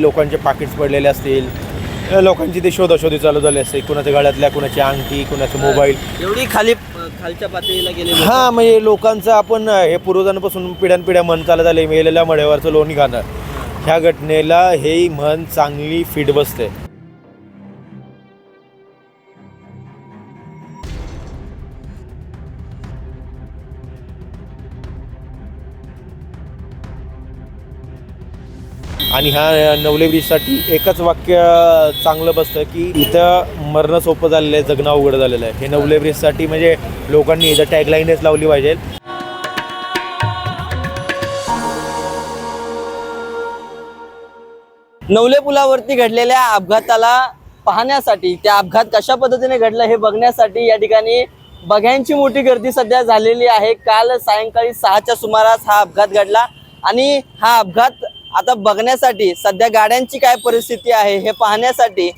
लोकांचे पाकिट्स पडलेले असतील लोकांची ते शोधाशोधी चालू झाली असते. कुणाच्या गळ्यातल्या कुणाची अंगठी कुणाचं मोबाईल. एवढी खाली खालच्या पातळीला गेले. हा म्हणजे लोकांचं आपण हे पूर्वजांपासून पिढ्यानपिढ्या मन चालत आले मेलेल्या मड्यावरचं लोणी खाणं ह्या घटनेला हे मन चांगली फिट बसते आणि ह्या नवले ब्रिजसाठी एकच वाक्य चांगलं बसतं की इथं मरणं सोपं झालेलं आहे जगणं अवघड झालेलं आहे. हे नवले ब्रिजसाठी म्हणजे लोकांनी इथं टॅगलाईनच लावली पाहिजे. नवले पुलावरती घडलेल्या अपघाताला पाहण्यासाठी त्या अपघात कशा पद्धतीने घडला हे बघण्यासाठी या ठिकाणी बघ्यांची मोठी गर्दी सध्या झालेली आहे. काल सायंकाळी सहाच्या सुमारास हा अपघात घडला आणि हा अपघात आता बघण्यासाठी सध्या गाड्यांची काय परिस्थिती आहे हे पाहण्यासाठी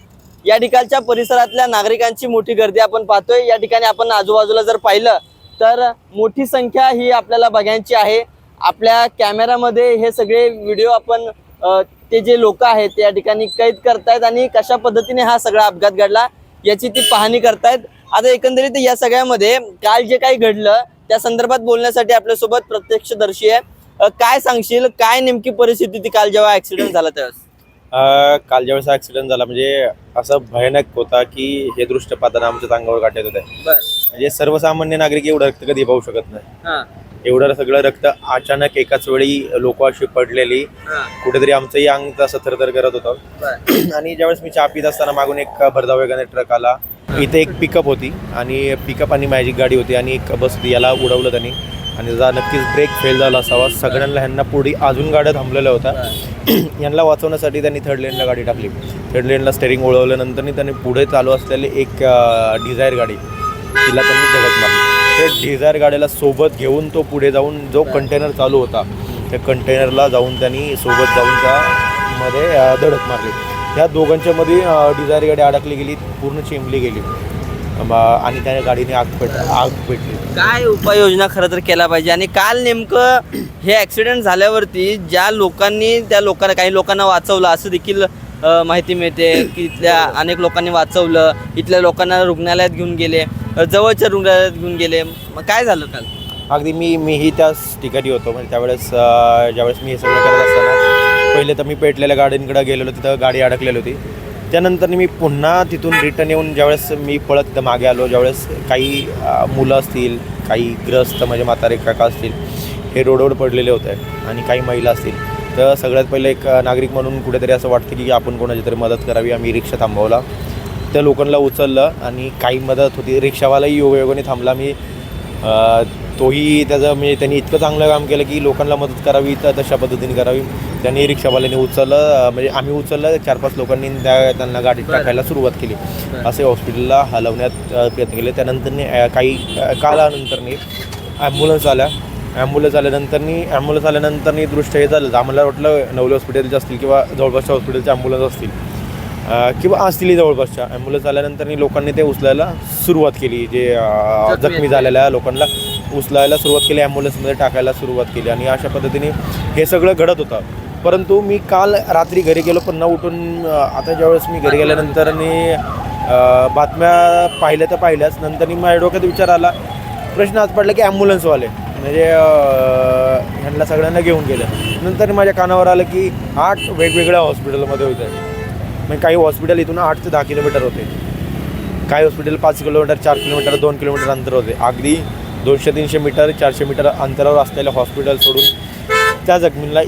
या ठिकाणच्या परिसरातल्या नागरिकांची मोठी गर्दी आपण पाहतोय. या ठिकाणी आपण आजूबाजूला जर पाहिलं तर मोठी संख्या ही आपल्याला बघायची आहे. आपल्या कॅमेरामध्ये हे सगळे व्हिडिओ आपण ते जे लोक आहेत ते या ठिकाणी कैद करतायत आणि कशा पद्धतीने हा सगळा अपघात घडला याची ती पाहणी करतायत. आता एकंदरीत या सगळ्यामध्ये काल जे काही घडलं त्या संदर्भात बोलण्यासाठी आपल्यासोबत प्रत्यक्षदर्शी आहे. काय सांगशील? काय नेमकी परिस्थिती ती काल जेव्हा ऍक्सिडेंट झाला त्यावेळेस? अं, काल ज्यावेळेस ऍक्सिडेंट झाला म्हणजे असं भयानक होता की हे दृश्य पाहताना आमच्या अंगावर काढत होते म्हणजे सर्वसामान्य नागरिक एवढं रक्त कधी पाहू शकत नाही. एवढं सगळं रक्त अचानक एकाच वेळी लोक अशी पडलेली. कुठेतरी आमचंही अंग असं थरथर करत होतं. आणि ज्यावेळेस मी चहा पित असताना मागून एक भरधा वेगाने ट्रक आला. इथे एक पिकअप होती आणि पिकअप आणि मॅजिक गाडी होती आणि एक बस होती. याला उडवलं त्यांनी. आणि त्याचा नक्कीच ब्रेक फेल झाला असावा. सगळ्यांना ह्यांना पुढे अजून गाड्या थांबलेल्या होत्या. यांना वाचवण्यासाठी त्यांनी थर्ड लेनला गाडी टाकली. थर्ड लेनला स्टेरिंग ओळवल्यानंतर त्यांनी पुढे चालू असलेली एक डिझायर गाडी तिला त्यांनी धडक मारली. ते डिझायर गाडीला सोबत घेऊन तो पुढे जाऊन जो कंटेनर चालू होता त्या कंटेनरला जाऊन त्यांनी सोबत जाऊन त्यामध्ये मध्ये धडक मारली. ह्या दोघांच्यामध्ये डिझायर गाडी अडकली गेली पूर्ण चिमली गेली. आणि त्या गाडीने आग पेट आग पेटली. काय उपाययोजना खरं तर केला पाहिजे. आणि काल नेमकं हे ऍक्सिडेंट झाल्यावरती ज्या लोकांनी त्या लोकांना काही लोकांना वाचवलं असं देखील माहिती मिळते की इथल्या अनेक लोकांनी वाचवलं. इथल्या लोकांना रुग्णालयात घेऊन गेले जवळच्या रुग्णालयात घेऊन गेले. मग काय झालं काल? अगदी मी मीही त्याच ठिकाणी होतो. म्हणजे त्यावेळेस ज्यावेळेस मी हे सगळं करत असताना पहिले तर मी पेटलेल्या गाडींकडे गेलेलो. तिथं गाडी अडकलेली होती. त्यानंतर मी पुन्हा तिथून रिटर्न येऊन ज्यावेळेस मी पळत मागे आलो ज्यावेळेस काही मुलं असतील काही ग्रस्त म्हणजे म्हातारे काका असतील हे रोडवर पडलेले होते आणि काही महिला असतील. तर सगळ्यात पहिले एक नागरिक म्हणून कुठेतरी असं वाटतं की आपण कोणाची तरी मदत करावी आम्ही रिक्षा थांबवला. त्या लोकांना उचललं आणि काही मदत होती. रिक्षावालाही योगायोगाने थांबला. मी तोही त्याचं म्हणजे त्यांनी इतकं चांगलं काम केलं की लोकांना मदत करावी तर तशा पद्धतीने करावी. त्यांनी रिक्षावाल्याने उचललं म्हणजे आम्ही उचललं चार पाच लोकांनी त्या त्यांना गाडीत. टाकायला सुरुवात केली. असे हॉस्पिटलला हलवण्यात प्रयत्न केले. त्यानंतरनी अ, काही अ, कालानंतरनी ॲम्ब्युलन्स आल्या. ॲम्ब्युलन्स आल्यानंतरनी ॲम्ब्युलन्स आल्यानंतरनी दृष्ट्य हे झालं. आम्हाला वाटलं नवले हॉस्पिटलचे असतील किंवा जवळपासच्या हॉस्पिटलचे ॲम्ब्युलन्स असतील. किंवा असतील जवळपासच्या. ॲम्ब्युलन्स आल्यानंतर लोकांनी ते उचलायला सुरुवात केली. जे जखमी झालेल्या लोकांना उचलायला सुरुवात केली. ॲम्ब्युलन्समध्ये टाकायला सुरुवात केली. आणि अशा पद्धतीने हे सगळं घडत होतं. परंतु मी काल रात्री घरी गेलो पण न उठून आता ज्यावेळेस मी घरी गेल्यानंतर आणि बातम्या पाहिल्या तर पाहिल्याच. नंतर माझ्या डोक्यात विचार आला. प्रश्न आज पडला की ॲम्ब्युलन्सवाले म्हणजे ह्यांना सगळ्यांना घेऊन गेलं. नंतर माझ्या कानावर आलं की आठ वेगवेगळ्या हॉस्पिटलमध्ये होते म्हणजे काही हॉस्पिटल इथून आठ ते दहा किलोमीटर होते. काही हॉस्पिटल पाच किलोमीटर चार किलोमीटर दोन किलोमीटर अंतर होते. अगदी दोनशे तीनशे मीटर चारशे मीटर अंतरावर असलेल्या हॉस्पिटल सोडून त्या जखमींना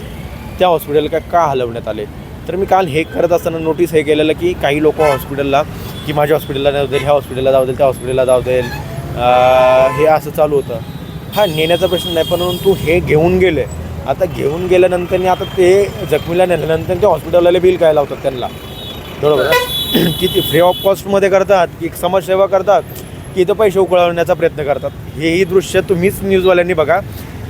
त्या हॉस्पिटलला का का हलवण्यात आले? तर मी काल हे करत असताना नोटीस हे केलेलं की काही लोक हॉस्पिटलला की माझ्या हॉस्पिटलला जाऊ देईल ह्या हॉस्पिटलला जाऊ देईल त्या हॉस्पिटलला जाऊ देईल हे असं चालू होतं. हा नेण्याचा प्रश्न नाही परंतु हे घेऊन गेले. आता घेऊन गेल्यानंतर आता ते जखमीला नेल्यानंतर ते हॉस्पिटलवाले बिल काय लावतात त्यांना? बरोबर की किती फ्री ऑफ कॉस्टमध्ये करतात की समाजसेवा करतात की इथं पैसे उकळवण्याचा प्रयत्न करतात. हेही दृश्य तुम्हीच न्यूजवाल्यांनी बघा.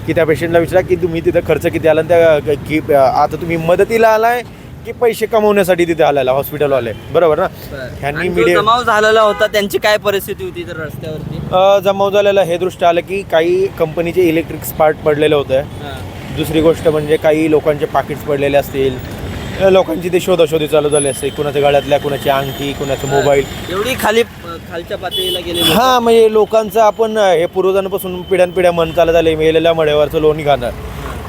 की त्या पेशंटला विचारा की तुम्ही तिथं खर्च किती आला त्या की आता तुम्ही मदतीला आलाय की पैसे कमवण्यासाठी तिथे आलेला हॉस्पिटलवाले बरोबर ना? ह्यांनी मीडिया जमाव झालेला होता त्यांची काय परिस्थिती होती तर रस्त्यावरती? जमाव झालेलं हे दृष्ट आलं की काही कंपनीचे इलेक्ट्रिक स्पार्ट पडलेले होते. दुसरी गोष्ट म्हणजे काही लोकांचे पाकिट्स पडलेले असतील. लोकांची ते शोधाशोधी चालू झाली असते. कुणाच्या गळ्यातल्या कुणाची अंगठी कुणाचं मोबाईल एवढी खाली खालच्या पातळीला गेलेली हा म्हणजे लोकांचं आपण हे पूर्वजांपासून पिढ्यानपिढ्या मन चालत आले मेलेल्या मळ्यावरचं लोणी खाणं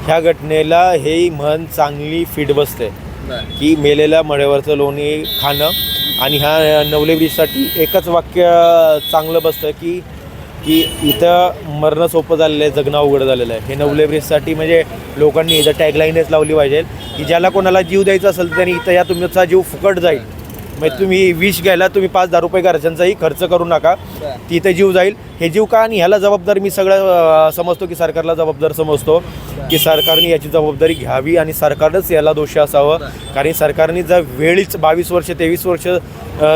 ह्या घटनेला हे म्हण चांगली फिट बसते. की मेलेल्या मळ्यावरचं लोणी खाणं आणि ह्या नवले ब्रिजसाठी एकच वाक्य चांगलं बसतं की की इथं मरणं सोपं झालेलं आहे जगणं अवघड झालेलं आहे. हे नवले ब्रिजसाठी म्हणजे लोकांनी इथं टॅगलाईनच लावली पाहिजे की ज्याला कोणाला जीव द्यायचा असेल तर त्यांनी इथं या तुमचा जीव फुकट जाईल. म्हणजे तुम्ही विष घ्यायला तुम्ही पाच दहा रुपये घरच्यांचाही खर्च करू नका. तिथे जीव जाईल. हे जीव का आणि ह्याला जबाबदार मी सगळं समजतो की सरकारला जबाबदार समजतो. की सरकारने याची जबाबदारी घ्यावी आणि सरकारनंच याला दोषी असावं. कारण सरकारने जर वेळीच बावीस वर्ष तेवीस वर्ष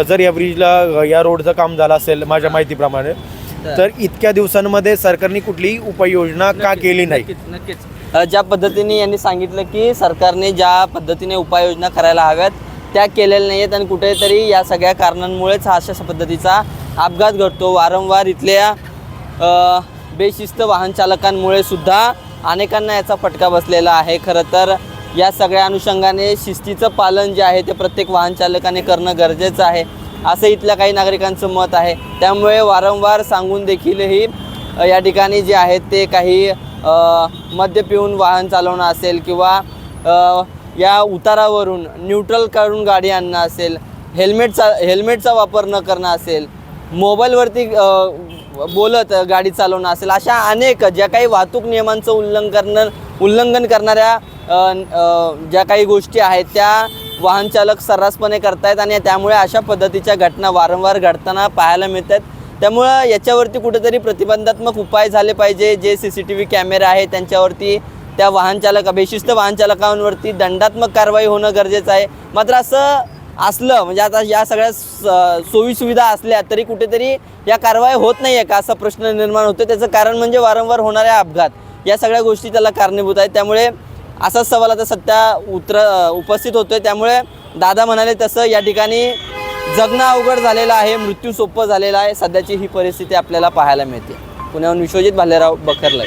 जर या ब्रिजला या रोडचं काम झालं असेल माझ्या माहितीप्रमाणे तर इतक्या दिवसांमध्ये सरकारने कुठलीही उपाययोजना का केली नाही? नक्कीच ज्या पद्धतीने यांनी सांगितलं की सरकारने ज्या पद्धतीने उपाययोजना करायला हव्यात त्या केलेल्या नाही आहेत आणि कुठेतरी या सगळ्या कारणांमुळेच हा अशा पद्धतीचा अपघात घडतो. वारंवार इथल्या बेशिस्त वाहन चालकांमुळे सुद्धा अनेकांना याचा फटका बसलेला आहे. खरं तर या सगळ्या अनुषंगाने शिस्तीचं पालन जे आहे ते प्रत्येक वाहन चालकाने करणं गरजेचं आहे असं इथल्या काही नागरिकांचं मत आहे. त्यामुळे वारंवार सांगून देखीलही या ठिकाणी जे आहेत ते काही मद्य पिऊन वाहन चालवणं असेल किंवा या उतारावरून न्यूट्रल काढून गाडी आणणं असेल हेल्मेटचा हेल्मेटचा वापर न करणं असेल मोबाईलवरती बोलत गाडी चालवणं असेल अशा अनेक ज्या काही वाहतूक नियमांचं उल्लंघन उल्लंघन करणाऱ्या ज्या काही गोष्टी आहेत त्या वाहन चालक सर्रासपणे करतायत आणि त्यामुळे अशा पद्धतीच्या घटना वारंवार घडताना पाहायला मिळतात. त्यामुळं याच्यावरती कुठेतरी प्रतिबंधात्मक उपाय झाले पाहिजे जे सी सी टी व्ही कॅमेरे आहे त्यांच्यावरती त्या वाहनचालक बेशिस्त वाहनचालकांवरती दंडात्मक कारवाई होणं गरजेचं आहे. मात्र असं असलं म्हणजे आता या सगळ्या स- सोयीसुविधा असल्या तरी कुठेतरी या कारवाई होत नाही आहे का असा प्रश्न निर्माण होतो त्याचं कारण म्हणजे वारंवार होणाऱ्या अपघात. या सगळ्या गोष्टी त्याला कारणीभूत आहेत. त्यामुळे असाच सवाल आता सध्या उतर उपस्थित होतोय. त्यामुळे दादा म्हणाले तसं या ठिकाणी जगणं अवघड झालेलं आहे मृत्यू सोपं झालेला आहे. सध्याची ही परिस्थिती आपल्याला पाहायला मिळते. पुण्याहून विश्वजित भालेराव बखरलाई